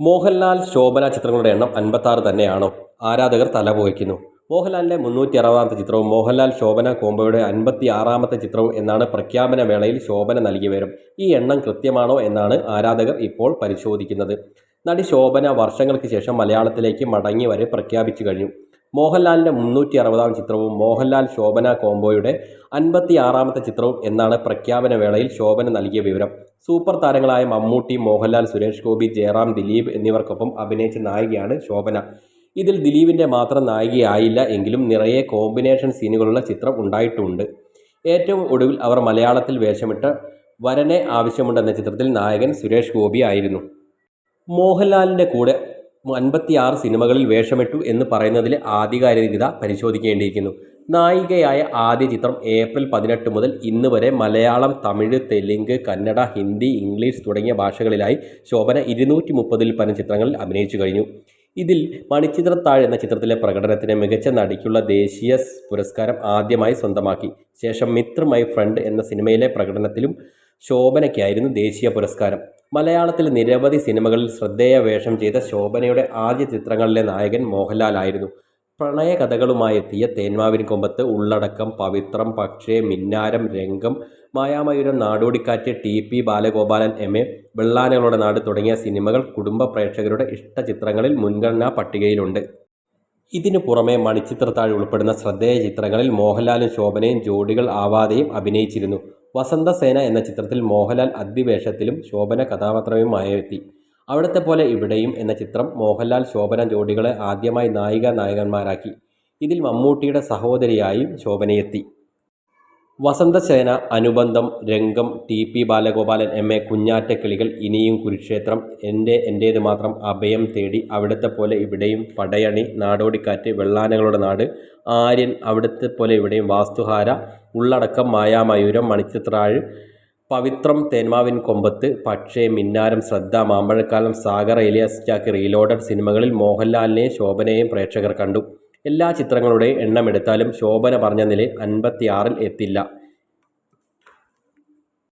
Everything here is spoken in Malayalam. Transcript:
മോഹൻലാൽ ശോഭന ചിത്രങ്ങളുടെ എണ്ണം അൻപത്താറ് തന്നെയാണോ? ആരാധകർ തലപോയിക്കുന്നു മോഹൻലാലിന്റെ മുന്നൂറ്റി അറുപതാമത്തെ ചിത്രവും മോഹൻലാൽ ശോഭന കോമ്പോയുടെ അൻപത്തി ആറാമത്തെ ചിത്രവും എന്നാണ് പ്രഖ്യാപന വേളയിൽ ശോഭന നൽകി വരും. ഈ എണ്ണം കൃത്യമാണോ എന്നാണ് ആരാധകർ ഇപ്പോൾ പരിശോധിക്കുന്നത്. നടി ശോഭന വർഷങ്ങൾക്ക് ശേഷം മലയാളത്തിലേക്ക് മടങ്ങി വരെ പ്രഖ്യാപിച്ചു കഴിഞ്ഞു. മോഹൻലാലിന്റെ മുന്നൂറ്റി അറുപതാം ചിത്രവും മോഹൻലാൽ ശോഭന കോംബോയുടെ അൻപത്തി ആറാമത്തെ ചിത്രവും എന്നാണ് പ്രഖ്യാപന വേളയിൽ ശോഭന നൽകിയ വിവരം. സൂപ്പർ താരങ്ങളായ മമ്മൂട്ടി മോഹൻലാൽ സുരേഷ് ഗോപി ജയറാം ദിലീപ് എന്നിവർക്കൊപ്പം അഭിനയിച്ച നായികയാണ് ശോഭന. ഇതിൽ ദിലീപിന്റെ മാത്രം നായികയായില്ല എങ്കിലും നിറയെ കോമ്പിനേഷൻ സീനുകളുള്ള ചിത്രം ഉണ്ടായിട്ടുണ്ട്. ഏറ്റവും ഒടുവിൽ അവർ മലയാളത്തിൽ വേഷമിട്ട് വരനെ ആവശ്യമുണ്ടെന്ന ചിത്രത്തിൽ നായകൻ സുരേഷ് ഗോപി ആയിരുന്നു. മോഹൻലാലിന്റെ കൂടെ അൻപത്തിയാറ് സിനിമകളിൽ വേഷമിട്ടു എന്ന് പറയുന്നതിലെ ആധികാരികത പരിശോധിക്കേണ്ടിയിരിക്കുന്നു. നായികയായ ആദ്യ ചിത്രം ഏപ്രിൽ പതിനെട്ട് മുതൽ ഇന്ന് വരെ മലയാളം തമിഴ് തെലുങ്ക് കന്നഡ ഹിന്ദി ഇംഗ്ലീഷ് തുടങ്ങിയ ഭാഷകളിലായി ശോഭന ഇരുന്നൂറ്റി മുപ്പതിൽ പരം ചിത്രങ്ങളിൽ അഭിനയിച്ചു കഴിഞ്ഞു. ഇതിൽ മണിച്ചിത്രത്താഴ് എന്ന ചിത്രത്തിലെ പ്രകടനത്തിന് മികച്ച നടിക്കുള്ള ദേശീയ പുരസ്കാരം ആദ്യമായി സ്വന്തമാക്കി. ശേഷം മിത്ര മൈ ഫ്രണ്ട് എന്ന സിനിമയിലെ പ്രകടനത്തിലും ശോഭനയ്ക്കായിരുന്നു ദേശീയ പുരസ്കാരം. മലയാളത്തിലെ നിരവധി സിനിമകളിൽ ശ്രദ്ധേയ വേഷം ചെയ്ത ശോഭനയുടെ ആദ്യ ചിത്രങ്ങളിലെ നായകൻ മോഹൻലാലായിരുന്നു പ്രണയ കഥകളുമായി എത്തിയ തേന്മാവിൻ കൊമ്പത്ത് ഉള്ളടക്കം പവിത്രം പക്ഷേ Minnaram Rangam Mayamayooram Nadodikkattu T. P. Balagopalan M. A. Vellanakalude Nadu തുടങ്ങിയ സിനിമകൾ കുടുംബ പ്രേക്ഷകരുടെ ഇഷ്ട ചിത്രങ്ങളിൽ മുൻഗണനാ പട്ടികയിലുണ്ട്. ഇതിനു പുറമെ മണിച്ചിത്രത്താഴ് ഉൾപ്പെടുന്ന ശ്രദ്ധേയ ചിത്രങ്ങളിൽ മോഹൻലാലും ശോഭനയും ജോഡികൾ ആവാതെയും അഭിനയിച്ചിരുന്നു. വസന്തസേന എന്ന ചിത്രത്തിൽ മോഹൻലാൽ അതിവേഷത്തിലും ശോഭന കഥാപാത്രവുമായെത്തി. അവിടത്തെ പോലെ ഇവിടെയും എന്ന ചിത്രം മോഹൻലാൽ ശോഭന ജോഡികളെ ആദ്യമായി നായിക നായകന്മാരാക്കി. ഇതിൽ മമ്മൂട്ടിയുടെ സഹോദരിയായും ശോഭനയെത്തി. Vasanthasena Anubandham Rangam T P Balagopalan M A Kunjattakilikal Iniyum Kurukshetram എന്റെ എന്റേത് മാത്രം അഭയം തേടി അവിടുത്തെ പോലെ ഇവിടെയും പടയണി നാടോടിക്കാറ്റ് വെള്ളാനകളുടെ നാട് ആര്യൻ അവിടുത്തെ പോലെ ഇവിടെയും വാസ്തുഹാര ഉള്ളടക്കം മായാമയൂരം മണിച്ചിത്രാഴ് പവിത്രം തേന്മാവിൻ കൊമ്പത്ത് പക്ഷേ മിന്നാരം ശ്രദ്ധ മാമ്പഴക്കാലം സാഗർ എലിയാസ് ചാക്ക് റീലോഡഡ് സിനിമകളിൽ മോഹൻലാലിനെയും ശോഭനയെയും പ്രേക്ഷകർ കണ്ടു. എല്ലാ ചിത്രങ്ങളുടെയും എണ്ണമെടുത്താലും ശോഭന പറഞ്ഞ നിലയിൽ അൻപത്തിയാറിൽ എത്തില്ല.